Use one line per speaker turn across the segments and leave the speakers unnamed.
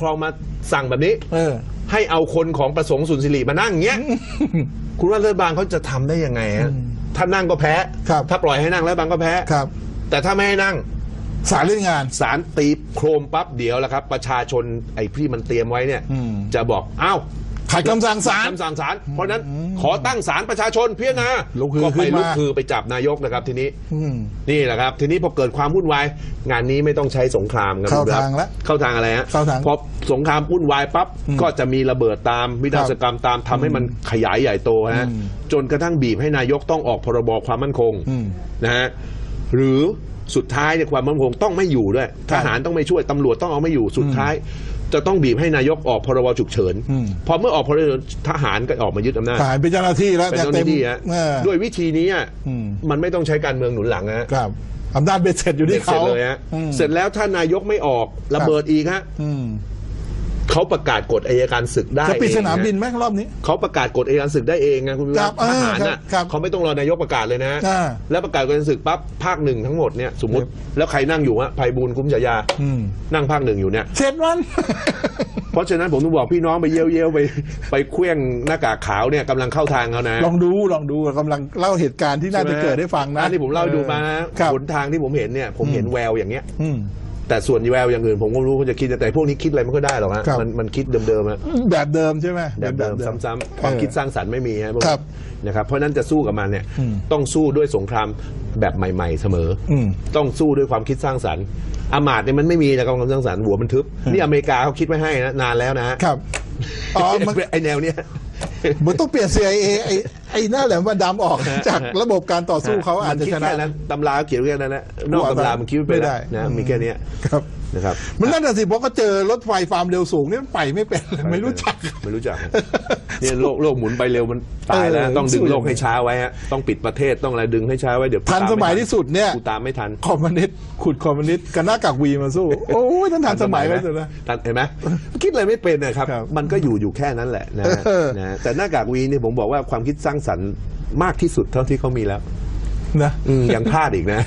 ครองมาสั่งแบบนี้
เออ
ให้เอาคนของประสงค์สุนทรีมานั่งอย่างเงี้ย คุณว่ารัฐบาลเขาจะทำได้ยังไงฮะถ้านั่งก็แพ้
ครับ
ถ้าปล่อยให้นั่งรัฐบาลก็แพ้
ครับ
แต่ถ้าไม่ให้นั่ง
สารเล่นงาน
สารตีโครมปั๊บเดียวแล้วครับ ประชาชนไอ้ที่มันเตรียมไว้เนี่ย
อืม
จะบอกอ้าว
ขัดคำสั่งศาล
คำสั่งศาลเพราะฉะนั้นขอตั้งศาลประชาชนพิจารณา
ลุกฮือ
ก็
ขึ้
ไป
นมา
ลุกคือไปจับนายกนะครับทีนี้
อืม
นี่แหละครับทีนี้พอเกิดความวุ่นวาย งานนี้ไม่ต้องใช้สงครามครับ
เข้า
คุณครับ
ทางแล้ว
เข้าทางอะไรฮะ
เข้าทาง
พอสงครามวุ่นวายปั๊บก็จะมีระเบิดตามวินาศกรรมตามทำให้มันขยายใหญ่โตฮะ
อืม
จนกระทั่งบีบให้นายกต้องออกพรบความมั่นคง
อืม
นะฮะหรือสุดท้ายเนี่ยความมั่นคงต้องไม่อยู่ด้วย
ครั
ท
บ
หารต้องไม่ช่วยตำรวจต้องเอาไม่อยู่สุดท้าย จะต้องบีบให้นายกออกพรบฉุกเฉิน
อืม
พอเมื่อออกพรบฉุกเฉินทหารก็ออกมายึดอำนาจ
ทหารเป็นเจ้าหน้าที่แล้ว
เป็น
แต่
เจ้าห
เต็
น้ามที่ฮะ
เออ
ด้วยวิธีนี้อะ
อืม
มันไม่ต้องใช้การเมืองหนุนหลังฮะ
ครับอำนาจเบ็ดเสร็จอยู่ที่
เสร็
เขา
จเลยฮะ
อืม
เสร็จแล้วถ้านายกไม่ออกระเบิดอีกฮะ
อืม
เขาประกาศกฎอายการศึกได้
จะปิด
เอง
สนามบิน
ฮะ
ไหมรอบนี้
เขาประกาศกฎอายการศึกได้เองนะคุณวิ
ครั
วั
บ
ฒน์
เอ
ท
อ
หารน่ะ
ครับ
เขาไม่ต้องรอนายกประกาศเลยนะ
อ่า
แล้วประกาศกฎอายการศึกปั๊บภาคหนึ่งทั้งหมดเนี่ยสมมติแล้วใครนั่งอยู่ฮะภัยบูลย์คุ้มฉายา
อืม
นั่งภาคหนึ่งอยู่เนี่ย
เสร็จวัน
เพราะฉะนั้นผมต้องบอกพี่น้องไปเยี่ยวเยี่ยวๆไปไปเคลี้ยงหน้ากากขาวเนี่ยกำลังเข้าทางเขานะ
ลองดูลองดูกำลังเล่าเหตุการณ์ที่น่าจะเกิดให้ฟังนะ
อันที่ผมเล่าให้ดูมานะครับหนทางที่ผมเห็นเนี่ย ผมเห็นแววอย่างเงี้ย
อืม
แต่ส่วนแววอย่างอื่นผมก็ไม่รู้เขาจะคิดแต่พวกนี้คิดอะไรไม่ก็ได้หรอกฮะ
ครับ
มันมันคิดเดิมๆฮะ
แบบเดิมใช่ไหม
แบบเดิมซ้ำๆความคิดสร้างสรรค์ไม่มีฮะพวก
ค
นี้
รับ
นะครับเพราะฉะนั้นจะสู้กับมันเนี่ย
อืม
ต้องสู้ด้วยสงครามแบบใหม่ ๆ เสมออ
ม
ต้องสู้ด้วยความคิดสร้างสรรค์อามาดเนี่ยมันไม่มีนะความคิดสร้างสรรค์หัวมันทึบนี่อเมริกาเขาคิดไว้ให้นะนานแล้วนะฮะ
ครับอ๋อมัน
ไอแนวเนี้ย
มันต้องเปลี่ยน CIA ไอ้ ไอ้หน้าแหลมวันดำออกจากระบบการต่อสู้เขาอาจจะ
มันคิด
ชนะ
แค่นั้นตำราเขาเขียนไว้แค่นั้นนะนอกตำรามันคิดไม่
ไม่
ได้
ได้
นะมีแค่เนี้ย
ครับ
นะครับ
มันนั่นน่ะสิเพราะก็เจอรถไฟความเร็วสูงนี่มันไปไม่เป็นเลยไม่รู้จัก
ไม่รู้จักเนี่ยโลกโลกหมุนไปเร็วมันตายแล้ว
เออ
ต้องดึง
สู้
โลกให้ช้าไว้ฮะต้องปิดประเทศต้องอะไรดึงให้ช้าไว้เดี๋ยว
ทันสมัยที่สุดเนี่ย
กูตามไม่ทัน
คอมมิวนิสต์ขุดคอมมิวนิสต์กับหน้ากากวีมาสู้ โอ้ยท่านทันสมัยไปสุดนะ
ทันเห็นไหมคิดอะไรไม่เป็นนะครับ
ครับ
มันก็อยู่อยู่แค่นั้นแหละนะฮะ
เออ
นะฮะแต่หน้ากากวีเนี่ยผมบอกว่าความคิดสร้างสรรค์มากที่สุดเท่าที่เขามีแล้ว
นะ
อืมยังพลาดอีกนะ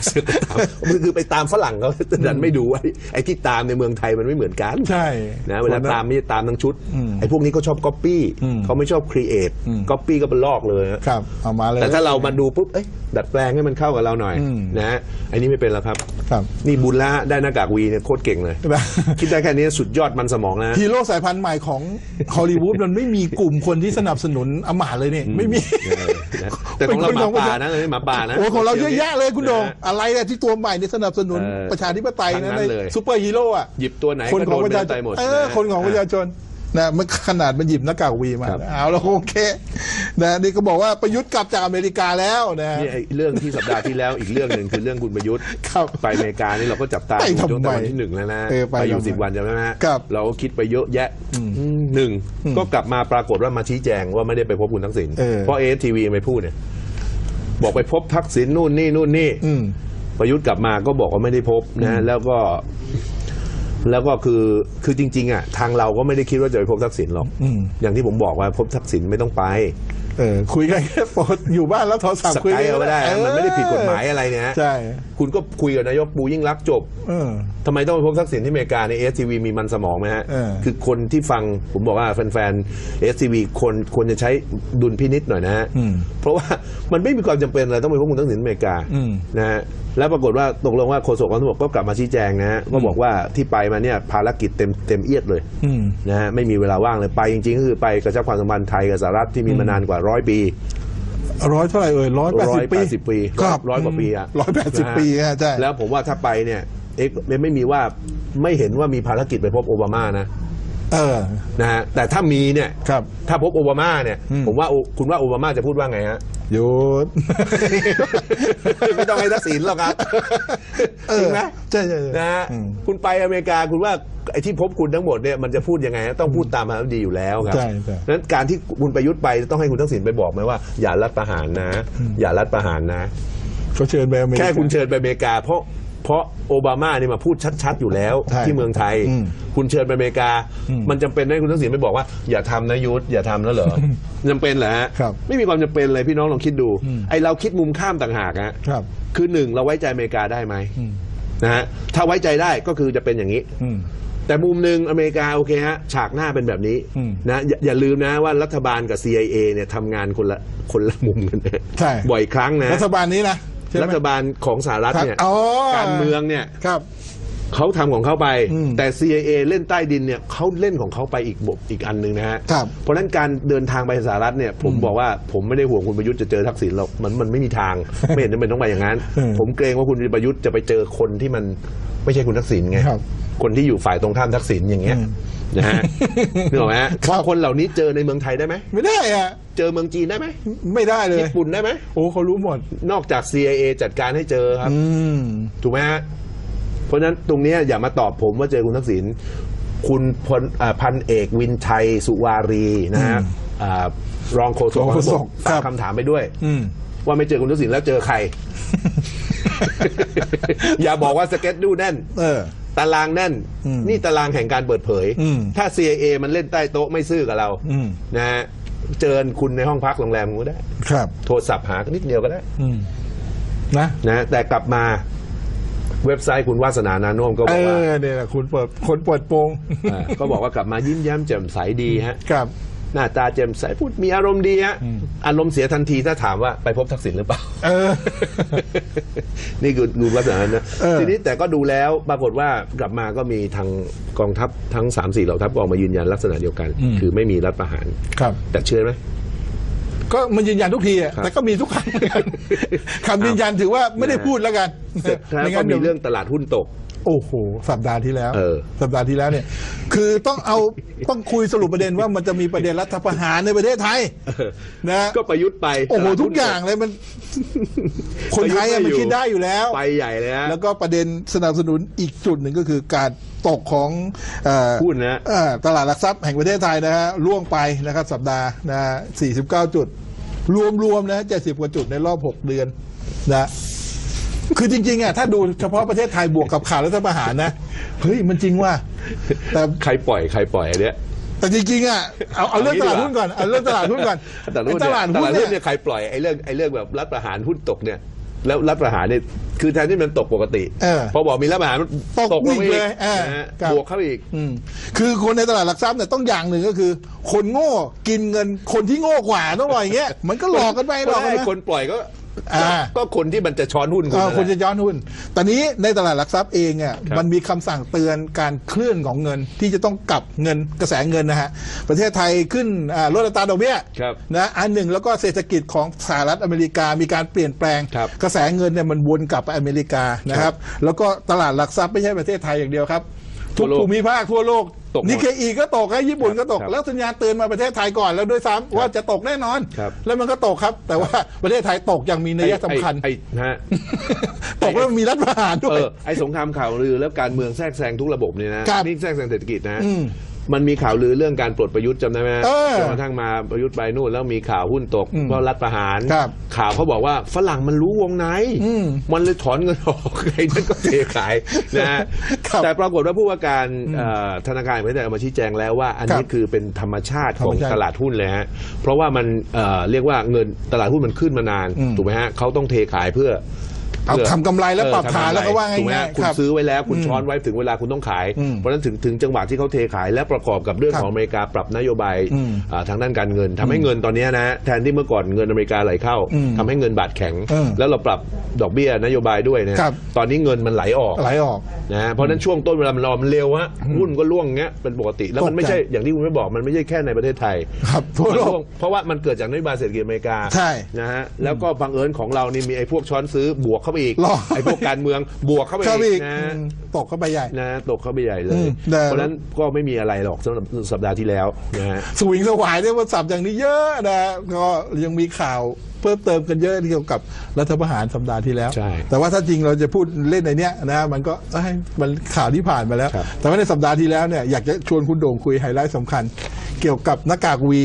มันคือไปตามฝรั่งเขาแต่ดันไม่ดูว่าไอ้ที่ตามในเมืองไทยมันไม่เหมือนกัน
ใช่
นะเวลาตามไม่ได้ตามทั้งชุด
อืม
ไอ้พวกนี้เขาชอบก๊อปปี้
อืม
เขาไม่ชอบครีเอท
อืม
ก๊อปปี้ก็เป็นลอกเลยฮะ
ครับเอามาเลย
แต่ถ้าเรามาดูปุ๊บเอ้ยดัดแปลงให้มันเข้ากับเราหน่อย
อืม
นะฮะไอ้นี่ไม่เป็นแล้วครับ
ครับ
นี่บุญละได้หน้ากากวีเนี่ยโคตรเก่งเลย
นะ
คิดได้แค่นี้สุดยอดมันสมองนะ
ฮีโร่สายพันธุ์ใหม่ของฮอลลีวูดมันไม่มีกลุ่มคนที่สนับสนุนอำมาตย์เลยเนี่ยไม่มี
เออ นะแต่ของเราหมาป่านะเลยหมาป่านะ
โอ้ของเราเยอะแยะเลยคุณโดง
นะ
อะไรเนี่ยที่ตัวใหม่เนี่ยสนับสนุน
เออ
ประชาธิปไตย
ทั้
นะ
งนั้
ใน
นเลย
ซูเปอร์ฮีโร่อะ
หยิบตัวไหน
คน
ก็
ข
โด
อง
น
ประ
เดิ
ชานช
ใจ
น
หมด
เออ
นะ
คนของประชาชน นะมันขนาดมันหยิบหน้ากากวีมา
ครับ
เอาแล้วโอเคนะนี่ก็บอกว่าประยุทธ์กลับจากอเมริกาแล้วนะ
นี่ไอ้เรื่องที่สัปดาห์ที่แล้วอีกเรื่องหนึ่งคือเรื่องคุณประยุทธ์
ครับ
ไปอเมริกานี่เราก็จับตา
ไป
ดู
ทำไม
ตั้งแต่วันที่หนึ่งแล้วนะ
เออไป
อยู่
ทำไม
สิบวันจำได้ไหมฮะ
ครับ
เราก็คิดไปเยอะแยะหนึ่งก็กลับมาปรากฏว่ามาชี้แจงว่าไม่ได้ไปพบคุณทักษิณ
เออ
เพราะเอทีวีไปพูดเนี่ยบอกไปพบทักษิณนู่นนี่นู่นนี่
อืม
ประยุทธ์กลับมาก็บอกว่าไม่ได้พบนะแล้วก็ แล้วก็คือคือจริง ๆอะทางเราก็ไม่ได้คิดว่าจะไปพบทักษิณหรอก
อืม
อย่างที่ผมบอกว่าพบทักษิณไม่ต้องไป
เออคุยกันแค่ปกติอยู่บ้านแล้วโทรศัพ
ส
ท์คุย
กาย
กัน
เอาไม่ได้
เอ
นะ
อ
มันไม่ได้ผิดกฎหมายอะไรเนี่ยฮะ
ใช่
คุณก็คุยกับนายกปูยิ่งรักษณ์จบ
เออ
ทำไมต้องไปพบทักษิณที่อเมริกาในเอสทีวีมีมันสมองไหมฮะ
เออ
คือคนที่ฟังผมบอกว่าแฟนๆเอสทีวีคนควรจะใช้ดุลพินิษหน่อยนะฮะ
อืม
เพราะว่ามันไม่มีความจำเป็นอะไรต้องไปพบคุณทักษิณอเมริกา
อืม
นะฮะ แล้วปรากฏว่าตกลงว่าโฆษกกองทัพบกก็กลับมาชี้แจงนะฮะก็บอกว่าที่ไปมาเนี่ยภารกิจเต็มเต็มเอียดเลย
อืม
นะฮะไม่มีเวลาว่างเลยไปจริงๆก็คือไปกระชับความสัมพันธ์ไทยกับสหรัฐที่มีมานานกว่าร้อยปี
ร้อยเท่าไหร่เอ่ยร้อยแปด
ร้อ
สิ
ย
บ
แป
ปี
ดสิบปี
ครับ
ร้อยกว่าปีอะ
ร้อยแปดสิบ
นะฮะ
ปีฮะใช่
แล้วผมว่าถ้าไปเนี่ยเอ็กไม่มีว่าไม่เห็นว่ามีภารกิจไปพบโอบามานะ
เออ
นะฮะแต่ถ้ามีเนี่ย
ครับ
ถ้าพบโอบามาเนี่ย
อืม
ผมว่าโอคุณว่าโอบามาจะพูดว่าไงฮะ
หยุด
ไม่ต้องให้ทักษิณหรอกครับ
เออ
จริงไหม
ใช่ใช่ใช่
นะฮะ
อืม
คุณไปอเมริกาคุณว่าไอ้ที่พบคุณทั้งหมดเนี่ยมันจะพูดยังไงฮะต้องพูดตามพระดีอยู่แล้วครับ
ใช่ใช่
นั้นการที่คุณประยุทธ์ไปต้องให้คุณทักษิณไปบอกไหมว่าอย่ารัฐประหารนะ อย่ารัฐประหารนะ
เขาเชิญไปอเมริกา
แค่คุณเชิญไปอเมริกาเพราะ เพราะโอบามาเนี่ยมาพูดชัด ๆ อยู่แล้ว
ใช่
ที่เมืองไทย
อืม
คุณเชิญไปอเมริกา
อืม
มันจำเป็นให้คุณทักษิณไปบอกว่า อย่าทำนะยุทธอย่าทำแล้วเหรอ จำเป็นเหรอฮะ
ครับ
ไม่มีความจำเป็นเลยพี่น้องลองคิดดู
อืม
ไอเราคิดมุมข้ามต่างหากฮะ
ครับ
คือหนึ่งเราไว้ใจอเมริกาได้ไหม
อืม
นะฮะถ้าไว้ใจได้ก็คือจะเป็นอย่างนี้
อืม
แต่มุมหนึ่งอเมริกาโอเคฮะฉากหน้าเป็นแบบนี้
อืม
นะอย่าอย่าลืมนะว่ารัฐบาลกับ CIA เนี่ยทำงานคนละคนละมุมกันนะ
ใช่
บ่อยครั้งนะ
รัฐบาลนี้นะใช่ไหม
รัฐบาลของสหรัฐเนี่ย
อ๋อ
การเมืองเนี่ย
ครับ
เขาทำของเขาไป
อืม
แต่ CIA เล่นใต้ดินเนี่ยเขาเล่นของเขาไปอีกบทอีกอันหนึ่งนะฮะ
ครับ
เพราะฉะนั้นการเดินทางไปสหรัฐเนี่ย ผมบอกว่าผมไม่ได้ห่วงคุณประยุทธ์จะเจอทักษิณหรอกมันมันไม่มีทาง ไม่เห็นจำเป็นต้องไปอย่างนั้น
อืม
ผมเกรงว่าคุณประยุทธ์จะไปเจอคนที่มันไม่ใช่คุณทักษิณไง
ครับ
คนที่อยู่ฝ่ายตรงข้ามทักษิณอย่างเงี้ย
อืม
นะฮะนึกออกไหมฮะ
ครับ
คนเหล่านี้เจอในเมืองไทยได้ไหม
ไม่ได้อะ
เจอเมืองจีนได้ไหม
ไม่ได้เลย
ญี่ปุ่นได้ไหม
โอ้เขารู้หมด
นอกจาก CIA จัดการให้เจอครับ
อืม
ถูกไหมฮะ เพราะฉะนั้นตรงเนี้ยอย่ามาตอบผมว่าเจอคุณทักษิณ คุณพลอ่าพันเอกวินชัยสุวารีนะฮะอ่ารองโฆษก
รองโฆษก
ฝาก
ครับ
คำถามไปด้วย
อืม
ว่าไม่เจอคุณทักษิณแล้วเจอใคร อย่าบอกว่าสเก็ตดูแน่น
เออ
ตารางแน่น
อืม
นี่ตารางแห่งการเปิดเผย
อืม
ถ้า CIA มันเล่นใต้โต๊ะไม่ซื่อกับเรา
อืม
นะฮะเจอคุณในห้องพักโรงแรมก็ได้
ครับ
โทรศัพท์หานิดเดียวก็ได้
อืมนะ
นะแต่กลับมาเว็บไซต์คุณวาสนานานุ่มก็บ
เอ
อกว่า
อเนี่ยแหละคุณเปิดคนเปิดโปง
อ่าก็บอกว่ากลับมายิ้มแย้มแจ่มใสดีฮะ
ครับ
หน้าตาแจ่มใสพูดมีอารมณ์ดีฮะอารมณ์เสียทันทีถ้าถามว่าไปพบทักษิณหรือเปล่า
เออ
นี่คือดูลักษณะนั้นนะ
เออ
ทีนี้แต่ก็ดูแล้วปรากฏว่ากลับมาก็มีทางกองทัพทั้ง3ามสี่เหล่าทัพก็ออกมายืนยันลักษณะเดียวกัน คือไม่มีรัฐประหาร
ครับ
แต่เชื่อไหม
ก็มันยืนยันทุกทีอะ
ครับ
แต่ก็มีทุกครั้งเหมือนกันคำยืนยันถือว่าไม่ได้พูดแล้วกัน
เสร็จแล้ว
ไม่
ก็
น
มี
ดี๋ยว
เรื่องตลาดหุ้นตก
โอ้โห สัปดาห์ที่แล้ว
เออ
สัปดาห์ที่แล้วเนี่ย คือต้องเอาต้องคุยสรุปประเด็นว่ามันจะมีประเด็นรัฐประหารในประเทศไทยนะ
ก็ประยุทธ์ไป
โอ้โห
ตลาด
ทุ
หุ้
ก
น
อย่างเลยมัน คนไทยอะมันคิดได้อยู่แล้ว
ไปใหญ่เลยฮะ
แล้วก็ประเด็นสนับสนุนอีกจุดหนึ่งก็คือการตกของเอ่อ
หุ้นนะ
เอ่อตลาดหลักทรัพย์แห่งประเทศไทยนะฮะล่วงไปนะครับ สัปดาห์นะฮะ49 จุด รวมๆนะ70 กว่าจุดในรอบ 6 เดือนนะ คือจริงๆอะถ้าดูเฉพาะประเทศไทยบวกกับข่าวรัฐประหารนะเฮ้ยมันจริงว่าแต่
ใครปล่อยใครปล่อยอันเนี้ย
แต่จริงๆอะเอาเอาเรื่องตลาดหุ้นก่อนเอาเรื่องตลาดหุ้นก่อน
ตลาดหุ้น
ไอ้ตลาด
เนี่ยต
หุ้น
ลาดหุ้น
เนี่
เนี่ยยใครปล่อยไอ้เรื่องไอ้เรื่องแบบรัฐประหารหุ้นตกเนี่ยแล้วรัฐประหารเนี่ยคือแทนที่มันตกปกติ
เออ
พอบอกมีรัฐประหารมัน
ตก
ลง
อีกเลยเออ
นะฮะ
ครับ
บวกเข้าไปอีก
อืมคือคนในตลาดหลักทรัพย์เนี่ยต้องอย่างหนึ่งก็คือ คนโง่กินเงินคนที่โง่กว่าต้องบอกอย่างเงี้ยมันก็หลอกกันไปหลอกกัน
ไอ้
มา
คนปล่อยก็
อ่า
ก็คนที่มันจะช้อนหุ้น
เออ
นั่นแหละ
คนจะย้อนหุ้น ตอนนี้ในตลาดหลักทรัพย์เองอะ
ครับ
มันมีคำสั่งเตือนการเคลื่อนของเงินที่จะต้องกลับเงินกระแสเงินนะฮะ ประเทศไทยขึ้นอ่าลดอัตราดอกเบี้ย
ครับ
นะอันหนึ่งแล้วก็เศรษฐกิจของสหรัฐอเมริกามีการเปลี่ยนแปลง
ครับ
กระแสเงินเนี่ยมันวนกลับไปอเมริกานะครับ แล้วก็ตลาดหลักทรัพย์ไม่ใช่ประเทศไทยอย่างเดียวครับทุก
ทั่วโลก
ภูมิภาคทั่วโลก
ตกหมด
นิเคอีก็ตกนะญี่ปุ่นก็ตก
ครับ
แล้วสัญญาณเตือนมาประเทศไทยก่อนแล้วด้วยซ้ำว่าจะตกแน่นอน
ครับ
แล้วมันก็ตกครับ แต่ว่าประเทศไทยตกอย่างมีนัยสำคัญ
ไอ้ไอ้นะฮะ
ตกแล้วมีรัฐประหารด้
เอ
วย
อไอ้สงครามข่าวลือแล้วการเมืองแทรกแซงทุกระบบเนี่ยนะครับนี่แทรกแซงเศรษฐกิจนะ
อื ม
มันมีข่าวลือเรื่องการปลดประยุทธ์จำได้ไหม
เออ
จนกระทั่งมาประยุทธ์ไปนู่นแล้วมีข่าวหุ้นตก
อืม
เพราะรัฐประหาร
ครับ
ข่าวเขาบอกว่าฝรั่งมันรู้วงใน
อืม
มันเลยถอนเงินออกไอ้นั่นก็เทขายนะฮะ
ครับ
แต่ปรากฏว่าผู้ว่าการเอ่อธนาคารแห่งประเทศไทยออกมาชี้แจงแล้วว่า อันนี้
ครับ
คือเป็นธรรมชาติของ
ธรรมชาติ
ตลาดหุ้นเลยฮะเพราะว่ามันเอ่อเรียกว่าเงินตลาดหุ้นมันขึ้นมานาน
อืม
ถูกไหมฮะเขาต้องเทขายเพื่อ
เอา
พื่
ทำกำไรแล้ว
เออ
ปรับฐาน
ทำำไร
แล้วก็ว่า
ถูกไหม
ง่า
ฮะ
ยๆ
คุณ
ครับ
ซื้อไว้แล้วคุณ
อืม
ช้อนไว้ถึงเวลาคุณต้องขาย
อืม
เพราะฉะนั้นถึงถึงจังหวะที่เขาเทขายและประกอบกับเรื่อง
ครับ
ของอเมริกาปรับนโยบาย
อืม
อ่าทางด้านการเงินทำให้เงินตอนเนี้ยนะแทนที่เมื่อก่อนเงินอเมริกาไหลเข้า
อืม
ทำให้เงินบาทแข็ง
อืม
แล้วเราปรับดอกเบี้ยนโยบายด้วยนะครับตอนนี้เงินมันไหลออก
ไหลออก
นะฮะเพราะฉะนั้นช่วงต้นเวลามันรอมันเร็วฮะหุ้นก็ร่วงเงี้ยเป็นปกติแล้วมันไม่ใช่อย่างที่คุณไม่บอกมันไม่ใช่แค่ในประเทศไทย
ครับทั่ว
มัน
โลก
ร่วงเพราะว่ามันเกิดจากนโยบายเศรษฐกิจอเมริกา
ใช่
นะฮะแล้วก็บังเอิญของเรานี่มีไอ้พวกช้อนซื้อบวกเข้าไปอีก
รอ
ไอ้พวกการเมืองบวกเข้าไป
เข้าไป
อี
อี
ก
ก
นะ
อืมตกเข้าไปใหญ่
นะตกเข้าไปใหญ่เล
อื
ย
มแต่
เพราะฉะนั้นก็ไม่มีอะไรหรอกสำหรับสัปดาห์ที่แล้วนะฮะ
สวิงสวายเนี่ยมันสับอย่างนี้เยอะนะก็ยังมีข่าวเพิ่มเติมกันเยอะเกี่ยวกับรัฐประหารสัปดาห์ที่แล้ว
ใช่
แต่ว่าถ้าจริงเราจะพูดเล่นในเนี้ยนะมันก็เอ้ยมันข่าวที่ผ่านมาแล้ว
ครับ
แต่ว่าในสัปดาห์ที่แล้วเนี่ยอยากจะชวนคุณโด่งคุยไฮไลท์สำคัญ เกี่ยวกับหน้ากากวี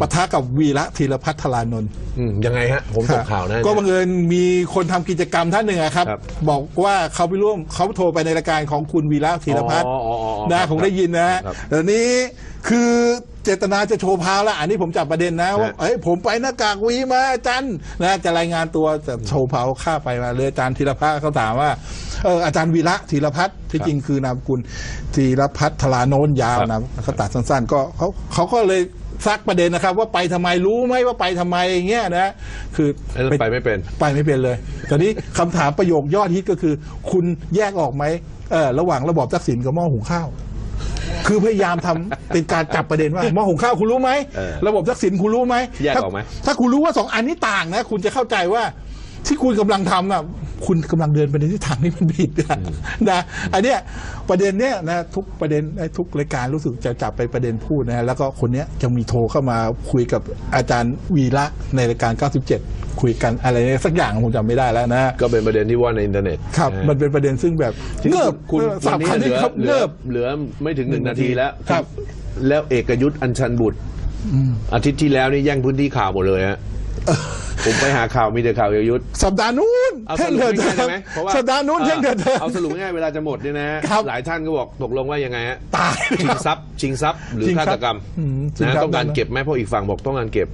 ปะทะกับวีระธีรพัฒน์ธารานนท์
อืมยังไงฮะ ผมตกข่าวนะ
ก็บังเอิญมีคนทำกิจกรรมท่านหนึ่งอะครับ
ครับ
บอกว่าเขาไปร่วมเขาโทรไปในรายการของคุณวีระธีรพัฒน์
อ๋ออ๋ออ๋อ
นะ
ครับ
ผมได้ยินนะฮะ
ครับ
แต่นี้คือ เจตนาจะโชว์พาวละอันนี้ผมจับประเด็นนะว่า
ฮะ
เอ้ยผมไปหน้ากากวีมาอาจารย์นะจะรายงานตัวแต่โชว์พาวค่าไปมาเลยอาจารย์ธีรพัฒน์เขาถามว่าเอออาจารย์วีระธีรพัฒน์ที่จริงคือนามสกุลธีรพัฒน์ธราโนนยาวนะเขาตัดสั้น ๆ ก็เขาเขาก็เลยซักประเด็นนะครับ ว่าไปทำไมรู้ไหมว่าไปทำไมอย่างเงี้ยนะ คือ
แล้วไปไม่เป็น
ไปไม่เป็นเลย ตอนนี้คำถามประโยคยอดฮิตก็คือ คุณแยกออกไหมเออระหว่างระบอบทักษิณกับหม้อหุงข้าว คือพยายามทำเป็นการจับประเด็นว่าหม้อหุงข้าวคุณรู้ไหม
เออ
ระบบทักษิณคุณรู้ไหม
แยก
ถ้า
ออกไหม
ถ้าคุณรู้ว่าสองอันนี้ต่างนะ คุณจะเข้าใจว่าที่คุณกำลังทำอะ คุณกำลังเดินไปในทิศทางที่มันผิดอะนะอันเนี้ยประเด็นเนี้ยนะทุกประเด็นทุกรายการรู้สึกจะจับไปประเด็นพูดนะแล้วก็คนเนี้ยจะมีโทรเข้ามาคุยกับอาจารย์วีระในรายการ 97 คุยกันอะไรสักอย่างผมจำไม่ได้แล้วนะ
ก็เป็นประเด็นที่ว่าในอินเทอร์เน็ต
ครับ
นะ
มันเป็นประเด็นซึ่งแบบ
ที่
เงิบ
คุณ
เออ
วั
สานม
นี้
พัน
เห
นี่
ลือ
ครับ
เหลือ
เงิบ
เหลือไม่ถึงหนึ่งนาทีแล้ว
ครับ
แล้วเอกยุทธ์อัญชันบุตรอาทิตย์ที่แล้วนี่แย่งพื้นที่ข่าวหมดเลยฮะ ผมไปหาข่าวมีแต่ข่าวเอกยุทธ์
สัปดาห์นู้น
เอาส
เท่ง
รุป
เถิด
ง่ายๆได้ไหมเพราะว่า
สัปดาห์นู้นเท่งเถิดเถิด
เอาสรุปง่ายๆเวลาจะหมดเนี่ยนะฮะ
ครับ
หลายท่านก็บอกตกลงว่ายังไงฮะ
ตาย
ชิงทรัพย์ชิงทรัพย์หรือ
ชิงทรั
ฆา
พย์
ตกรรม
อืมชิง
นะ
ทรัพย์
ต้องการ
นะ
เก็บไหมเพราะอีกฝั่งบอกต้องการเก็บ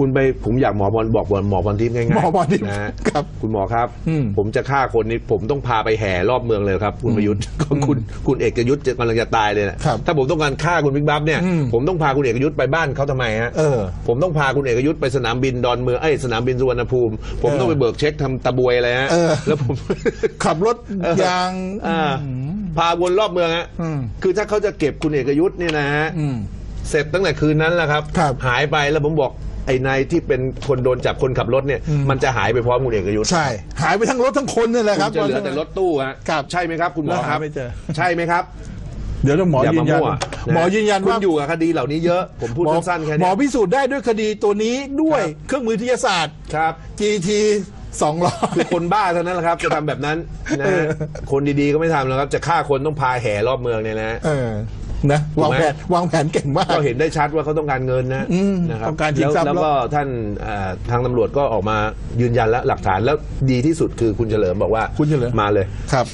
คุณไปผมอยากหมอบอลบอกหมอบอลทิพย์ง่ายๆ
หมอบอลทิพย์
นะฮะ
ครับ
คุณหมอครับ
อืม
ผมจะฆ่าคนนี้ผมต้องพาไปแห่รอบเมืองเลยครับ คุณประยุทธ์ ก็คุณคุณเอกยุทธ์จะกำลังจะตายเลยนะครับถ้าผมต้องการฆ่าคุณบิ๊กบัฟเนี่ย
อืม
ผมต้องพาคุณเอกยุทธ์ไปบ้านเขาทำไมฮะ
เออ
ผมต้องพาคุณเอกยุทธ์ไปสนามบินดอนเมืองเอ้ยสนามบินสุวรรณภูมิ ผม
เออ
ต้องไปเบิกเช็คทำตะบวยอะไรฮะ
เออ
แล้วผม
ขับรถยาง
อ่าพาวนรอบเมืองฮะ
อืม
คือถ้าเขาจะเก็บคุณเอกยุทธ์เนี่ยนะฮะ
อืม
เสร็จตั้งแต่คืนนั้นแหละครับ
ครับ
หายไปแล้วผมบอก ไอ้นายที่เป็นคนโดนจับคนขับรถเนี่ย
อืม
มันจะหายไปพร้อมคุณเอกยุทธ์
ใช่ หายไปทั้งรถทั้งคนนี่แหละ
คุ
ครับ
ณจะเหลือแต่รถตู้ฮะ
ครับ
ใช่ไหมครับคุณหมอ
แล้ว
ค
หา
รับ
ไม่เจอ
ใช่ไหมครับ
เดี๋ยวต้องหมอ
อย่า
ยื
มาน
ยัน
มั่ว
หมอยืนยัน
คุณ
ว่า
อยู่กับคดีเหล่านี้เยอะผมพูด
หมอ
สั้นๆแค่
หม
นี้
อพิสูจน์ได้ด้วยคดีตัวนี้ด้วย
ครับ
เครื่องมือวิทยาศาสตร์
ครับ
GT สองร้อย
คือคนบ้าเท่านั้นแหละครับ จะทำแบบนั้นนะ
เอ
ฮะ
อ
คนดีๆก็ไม่ทำแล้วครับ จะฆ่าคนต้องพาแห่รอบเมืองเนี่ยนะฮะ
เออ นะ
ถูก
วาง
ไหม
แผนวางแผนเก่งมาก
ก็เห็นได้ชัดว่าเขาต้องการเงินนะ
อืม
นะครับ
ต้องการชิง
แล้ว
ทรัพย์
แล้วก็ท่านเอ่อทางตำรวจก็ออกมายืนยันแล้วหลักฐานแล้วดีที่สุดคือคุณเฉลิมบอกว่า
คุณเฉลิม
มาเลย
ครับ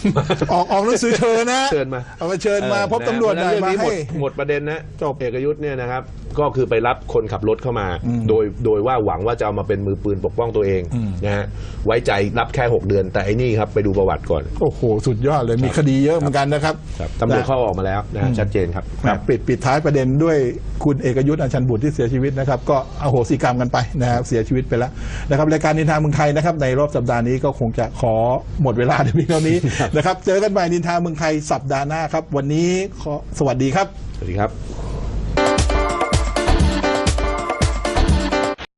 ออกออกหนังสือเชิญนะ
เชิญมา
เอามาเชิญมา
เออ
พบตำรวจหน่อย
เพ
มา
ราะฉะนั้นเรื่องนี้หม
ให้
ดหมดประเด็นนะ
จบ
เอกยุทธ์เนี่ยนะครับก็คือไปรับคนขับรถเข้ามา โดยโดยว่าหวังว่าจะเอามาเป็นมือปืนปกป้องตัวเองนะฮะไว้ใจรับแค่ 6 เดือน แต่ไอ้นี่ครับไปดูประวัติก่อน
โอ้โหสุดยอดเลยมีคดีเยอะเหมือนกันนะครับ
ครับตำรวจเข้าออกมาแล้วนะฮะชัดเจนครับ
นะปิดปิดท้ายประเด็นด้วยคุณเอกยุทธ์อัญชันบุตรที่เสียชีวิตนะครับ ก็อโหสิกรรมกันไปนะครับเสียชีวิตไปแล้วนะครับรายการนินทาเมืองไทยนะครับในรอบสัปดาห์นี้ก็คงจะขอหมดเวลาในเพียงเท่านี้นะครับเจอกันใหม่นินทาเมืองไทยสัปดาห์หน้าครับ วันนี้ขอสวัสดีครับ
สวัสดีครับ